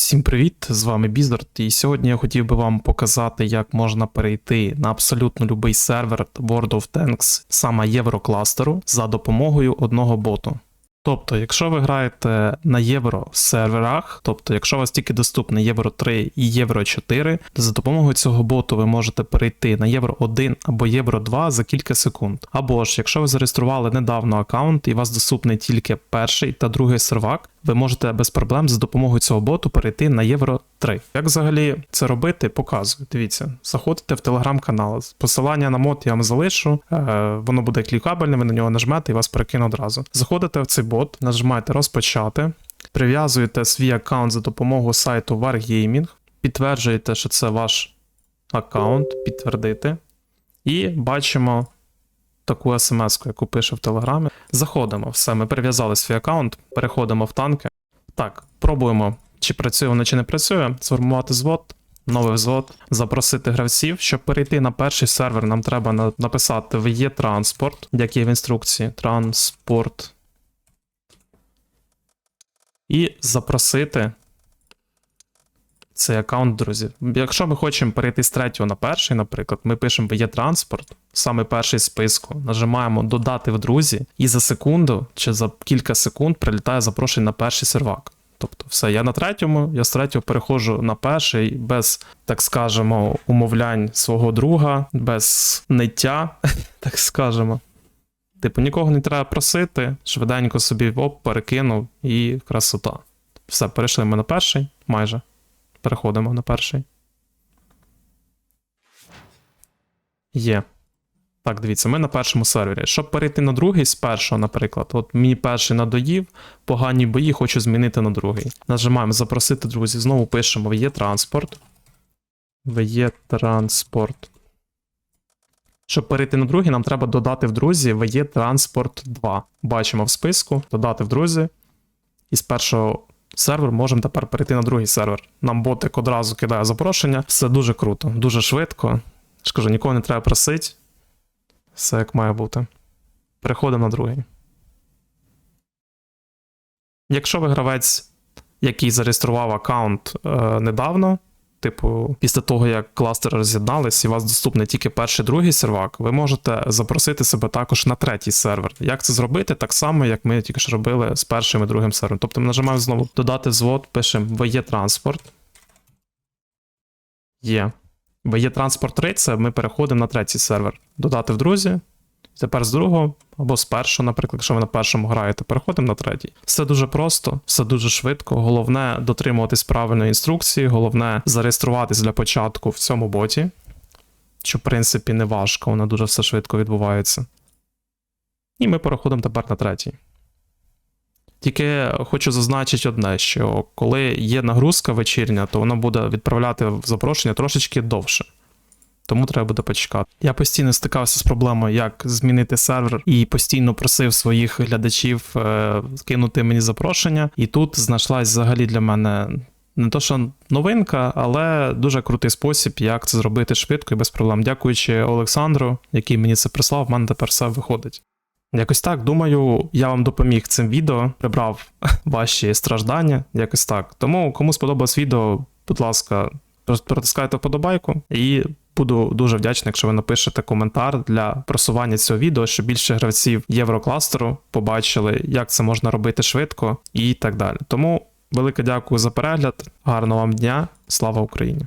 Всім привіт! З вами Бізард, і сьогодні я хотів би вам показати, як можна перейти на абсолютно будь-який сервер World of Tanks саме єврокластеру за допомогою одного боту. Тобто, якщо ви граєте на євро серверах, тобто, якщо у вас тільки доступне Євро 3 і Євро 4, то за допомогою цього боту ви можете перейти на Євро 1 або Євро 2 за кілька секунд. Або ж, якщо ви зареєстрували недавно аккаунт і у вас доступний тільки перший та другий сервак, ви можете без проблем за допомогою цього боту перейти на Євро 3. Як взагалі це робити, показую. Дивіться, заходите в телеграм-канал. Посилання на мод я вам залишу, е, воно буде клікабельне, ви на нього нажмете і вас перекину одразу. Заходите в цей бот, нажимаєте розпочати, прив'язуєте свій аккаунт за допомогою сайту Wargaming, підтверджуєте, що це ваш аккаунт, підтвердити. І бачимо таку смс, яку пише в Телеграмі. Заходимо, все, ми прив'язали свій аккаунт, переходимо в танки. Так, пробуємо, чи працює воно, чи не працює. Сформувати звод, новий взвод, запросити гравців. Щоб перейти на перший сервер, нам треба на- написати в є транспорт, як є в інструкції. Транспорт. І запросити цей аккаунт, друзі. Якщо ми хочемо перейти з третього на перший, наприклад, ми пишемо є транспорт, саме перший списку, нажимаємо додати в друзі, і за секунду чи за кілька секунд прилітає запрошення на перший сервак. Тобто, все, я на третьому, я з третього переходжу на перший, без, так скажемо, умовлянь свого друга, без ниття, так скажемо. Типу, нікого не треба просити, швиденько собі оп, перекинув і красота. Все, перейшли ми на перший, майже. Переходимо на перший. Є. Так, дивіться, ми на першому сервері. Щоб перейти на другий з першого, наприклад, от мені перший надоїв, погані бої, хочу змінити на другий. Нажимаємо запросити друзі. Знову пишемо є транспорт. В є транспорт. Щоб перейти на другий, нам треба додати в друзі в є транспорт 2. Бачимо в списку, додати в друзі. І з першого сервер можемо тепер перейти на другий сервер. Нам ботик одразу кидає запрошення. Все дуже круто, дуже швидко. Скажу, нікого не треба просити. Все як має бути. Переходимо на другий. Якщо ви гравець, який зареєстрував аккаунт е, недавно, типу, після того, як кластери роз'єднались, і у вас доступний тільки перший другий сервак, ви можете запросити себе також на третій сервер. Як це зробити? Так само, як ми тільки що робили з першим і другим сервером. Тобто ми нажимаємо знову додати взвод, пишемо в транспорт. Є. Є транспорт 3, це ми переходимо на третій сервер. Додати в друзі. Тепер з другого або з першого, наприклад, якщо ви на першому граєте, переходимо на третій. Все дуже просто, все дуже швидко. Головне дотримуватись правильної інструкції, головне зареєструватись для початку в цьому боті, що, в принципі, не важко, воно дуже все швидко відбувається. І ми переходимо тепер на третій. Тільки хочу зазначити одне, що коли є нагрузка вечірня, то воно буде відправляти в запрошення трошечки довше. Тому треба буде почекати. Я постійно стикався з проблемою, як змінити сервер, і постійно просив своїх глядачів е, кинути мені запрошення. І тут знайшлась взагалі для мене не то, що новинка, але дуже крутий спосіб, як це зробити швидко і без проблем. Дякуючи Олександру, який мені це прислав, в мене тепер все виходить. Якось так, думаю, я вам допоміг цим відео, прибрав ваші страждання, якось так. Тому, кому сподобалось відео, будь ласка, протискайте вподобайку і буду дуже вдячний, якщо ви напишете коментар для просування цього відео, щоб більше гравців Єврокластеру побачили, як це можна робити швидко і так далі. Тому велике дякую за перегляд, гарного вам дня, слава Україні!